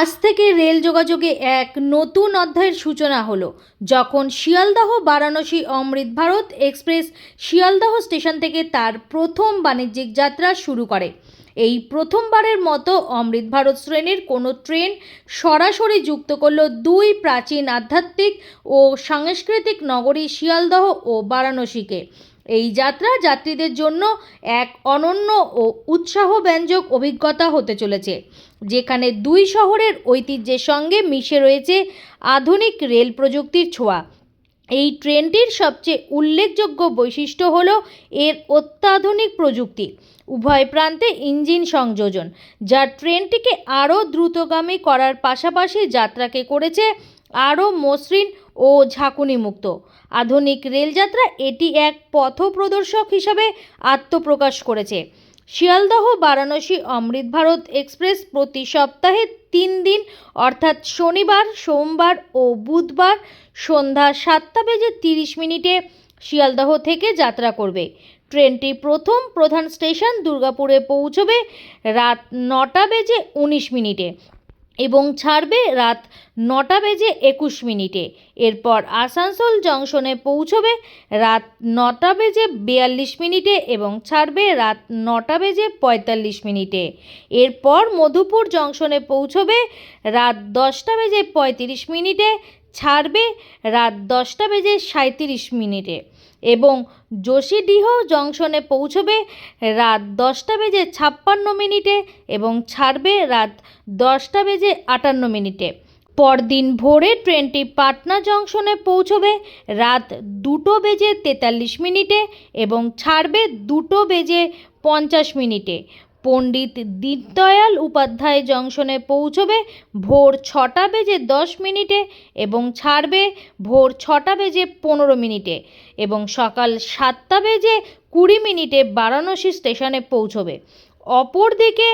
আজ থেকে রেল যোগাযোগে এক নতুন অধ্যায়ের সূচনা হলো, যখন শিয়ালদাহ, বারাণসী, অমৃত ভারত এক্সপ্রেস শিয়ালদাহ স্টেশন থেকে তার প্রথম বাণিজ্যিক যাত্রা শুরু করে। এই প্রথমবারের মতো অমৃত ভারত শ্রেণির কোনো ট্রেন সরাসরি যুক্ত করল দুই প্রাচীন আধ্যাত্মিক ও সাংস্কৃতিক নগরী শিয়ালদহ ও বারাণসীকে। এই যাত্রা যাত্রীদের জন্য এক অনন্য ও উৎসাহব্যঞ্জক অভিজ্ঞতা হতে চলেছে, যেখানে দুই শহরের ঐতিহ্যের সঙ্গে মিশে রয়েছে আধুনিক রেল প্রযুক্তির ছোঁয়া। এই ট্রেনটির সবচেয়ে উল্লেখযোগ্য বৈশিষ্ট্য হল এর অত্যাধুনিক প্রযুক্তি, উভয় প্রান্তে ইঞ্জিন সংযোজন, যা ট্রেনটিকে আরও দ্রুতগামী করার পাশাপাশি যাত্রাকে করেছে আরও মসৃণ ও ঝাঁকুনিমুক্ত। আধুনিক রেলযাত্রা এটি এক পথপ্রদর্শক হিসাবে আত্মপ্রকাশ করেছে। শিয়ালদহ, বারাণসী, অমৃত ভারত এক্সপ্রেস প্রতি সপ্তাহে তিন দিন, অর্থাৎ শনিবার, সোমবার ও বুধবার সন্ধ্যা সাতটা বেজে তিরিশ মিনিটে শিয়ালদহ থেকে যাত্রা করবে। ট্রেনটি প্রথম প্রধান স্টেশন দুর্গাপুরে পৌঁছবে রাত নটা বেজে উনিশ মিনিটে। এবং ছাড়বে রাত নটা বেজে একুশ মিনিটে। এরপর আসানসোল জংশনে পৌঁছবে রাত নটা বেজে বিয়াল্লিশ মিনিটে এবং ছাড়বে রাত নটা বেজে পঁয়তাল্লিশ মিনিটে। এরপর মধুপুর জংশনে পৌঁছবে রাত দশটা বেজে পঁয়ত্রিশ মিনিটে, ছাড়বে রাত দশটা বেজে সাঁত্রিশ মিনিটে। এবং যোশীডিহ জংশনে পৌঁছবে রাত দশটা বেজে ছাপ্পান্ন মিনিটে এবং ছাড়বে রাত দশটা বেজে আটান্ন মিনিটে। পরদিন ভোরে ট্রেনটি পাটনা জংশনে পৌঁছবে রাত দুটো বেজে তেতাল্লিশ মিনিটে এবং ছাড়বে দুটো বেজে পঞ্চাশ মিনিটে। পণ্ডিত দীনদয়াল উপাধ্যায় জংশনে পৌঁছবে, ভোর ছটা বেজে দশ মিনিটে এবং ছাড়বে, ভোর ছটা বেজে পনেরো মিনিটে এবং সকাল সাতটা বেজে কুড়ি মিনিটে বারাণসী স্টেশনে পৌঁছবে। অপরদিকে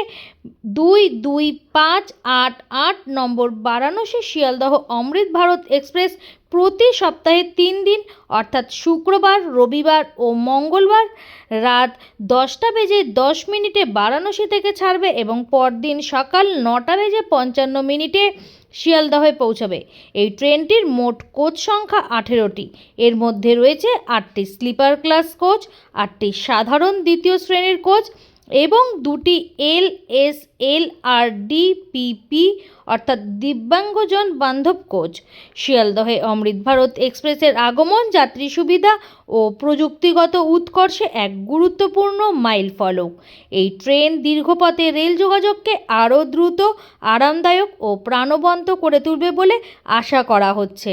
দুই দুই পাঁচ আট আট নম্বর বারাণসী শিয়ালদহ অমৃত ভারত এক্সপ্রেস প্রতি সপ্তাহে তিন দিন, অর্থাৎ শুক্রবার, রবিবার ও মঙ্গলবার রাত দশটা বেজে দশ মিনিটে বারাণসী থেকে ছাড়বে এবং পরদিন সকাল নটা বেজে পঞ্চান্ন মিনিটে শিয়ালদহে পৌঁছাবে। এই ট্রেনটির মোট কোচ সংখ্যা আঠেরোটি। এর মধ্যে রয়েছে আটটি স্লিপার ক্লাস কোচ, আটটি সাধারণ দ্বিতীয় শ্রেণির কোচ এবং দুটি এল, এস, এল আর ডি পিপি অর্থাৎ দিব্যাঙ্গজন বান্ধব কোচ। শিয়ালদহে অমৃত ভারত এক্সপ্রেসের আগমন, যাত্রী সুবিধা ও প্রযুক্তিগত উৎকর্ষে এক গুরুত্বপূর্ণ মাইল ফলক। এই ট্রেন দীর্ঘপথে রেল যোগাযোগকে আরও দ্রুত, আরামদায়ক ও প্রাণবন্ত করে তুলবে বলে আশা করা হচ্ছে।